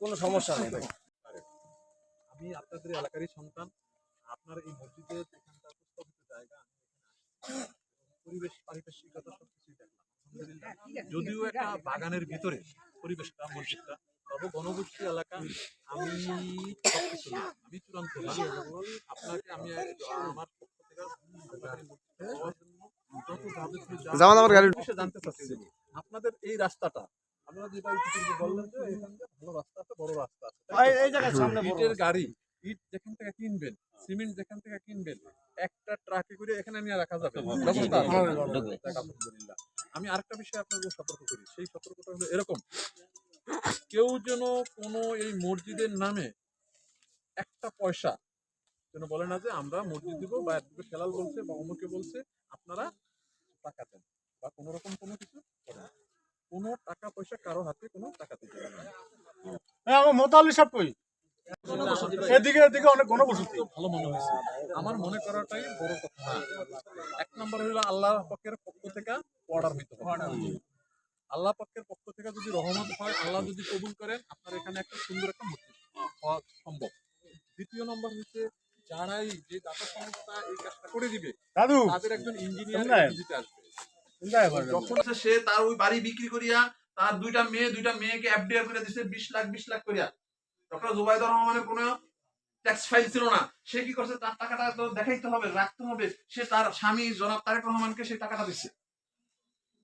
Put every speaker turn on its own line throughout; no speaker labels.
কোনো সমস্যা নেই ভাই।
আমি আপনাদের এলাকারই সন্তান। আপনার এই মসজিদের এখানটা প্রস্তাবিত জায়গা আমি এখানে পরিবেশ পারিপার্শ্বিকতা সবকিছুই দেখলাম যদিও একটা বাগানের ভিতরে পরিবেশটা মসজিদটা তবে গণগোষ্ঠী এলাকা আমি সবকিছু না, আমি চূড়ান্ত না। আপনাকে আমি আমার পক্ষ থেকে মসজিদে আপনাদের এই রাস্তাটা একটু পূর্বে বললেন যে এখান থেকে ভালো রাস্তা আছে বড় রাস্তা আছে তাই তো?
এই- এই জায়গায় সামনে বড়
ইটের গাড়ি ইট যেখান থেকে কিনবেন সিমেন্ট যেখান থেকে কিনবেন একটা ট্রাকে করে এখানে নিয়ে রাখা যাবে ব্যবস্থা আছে? আলহামদুলিল্লাহ। আমি আরেকটা বিষয় আপনাদের সতর্ক করি সেই সতর্কটা হলো এরকম কেউ যেন কোনো এই মসজিদের নামে একটা পয়সা যেন বলে না যে আমরা মসজিদ দিব বা একদিকে খেলাল বলছে বা অমুকে বলছে আপনারা টাকা দেন বা কোনো রকম কোনো কিছু করেন কোনো টাকা পয়সা কারও হাতে কোনো টাকা দিতে হবে না।
হ্যাঁ আমার মোতালি সব কই? এদিকে এদিকে অনেক গণবসতি।
ভালো মনে হয়েছে। আমার মনে করাটাই বড় কথা। এক নম্বর হলো আল্লাহ পাকের পক্ষ থেকে অর্ডার হইতে আল্লাহ পাকের পক্ষ থেকে যদি রহমত হয় আল্লাহ যদি কবুল করেন আপনার এখানে একটা সুন্দর একটা মূর্তি হওয়া সম্ভব। দ্বিতীয় নম্বর হচ্ছে যারাই যে দাতা সংস্থা এই কাজটা করে দিবে
দাদু
তাদের একজন ইঞ্জিনিয়ার আসবে। সে তার ওই বাড়ি বিক্রি করিয়া তার দুইটা মেয়ে দুইটা মেয়েকে এফডিআর করে বিশ লাখ বিশ লাখ করিয়া। ডক্টর জুবাইদুর রহমানের কোনো ট্যাক্স ফাইল ছিল না। সে কি করছে? তার টাকাটা তো দেখাইতে হবে রাখতে হবে। সে তার স্বামী জনাব তারেক রহমানকে সেই টাকাটা দিচ্ছে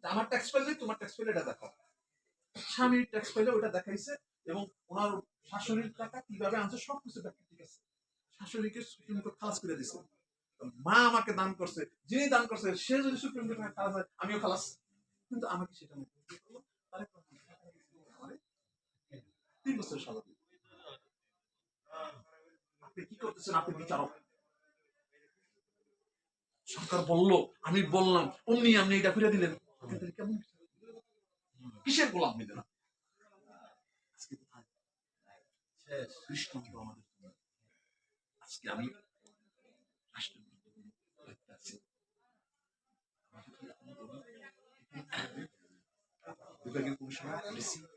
আমার ট্যাক্স ফাইল নেই তোমার ট্যাক্স ফাইল এটা দেখাও। স্বামীর ট্যাক্স ফাইলে ওটা দেখাইছে এবং ওনার শাশুড়ির টাকা কীভাবে আনছে সব কিছু দেখা ঠিক আছে শাশুড়িকে সুপ্রিম কোর্ট খালাস করে দিছে। মা আমাকে দান করছে যিনি দান করছে সে যদি সুপ্রিম কোর্টে খালাস হয় আমিও খালাস। কিন্তু আমাকে সেটা তিন বছর সাজা। আপনি কি করতেছেন? আপনি বিচারক। সরকার বলল আমি বললাম অমনি আপনি এটা ফিরে দিলেন। কেমন কিসের গোলাম নিলেন আজকে কোথায়? শেষ। আমাদের আজকে আমি Eu ganhei como chamar Priscila.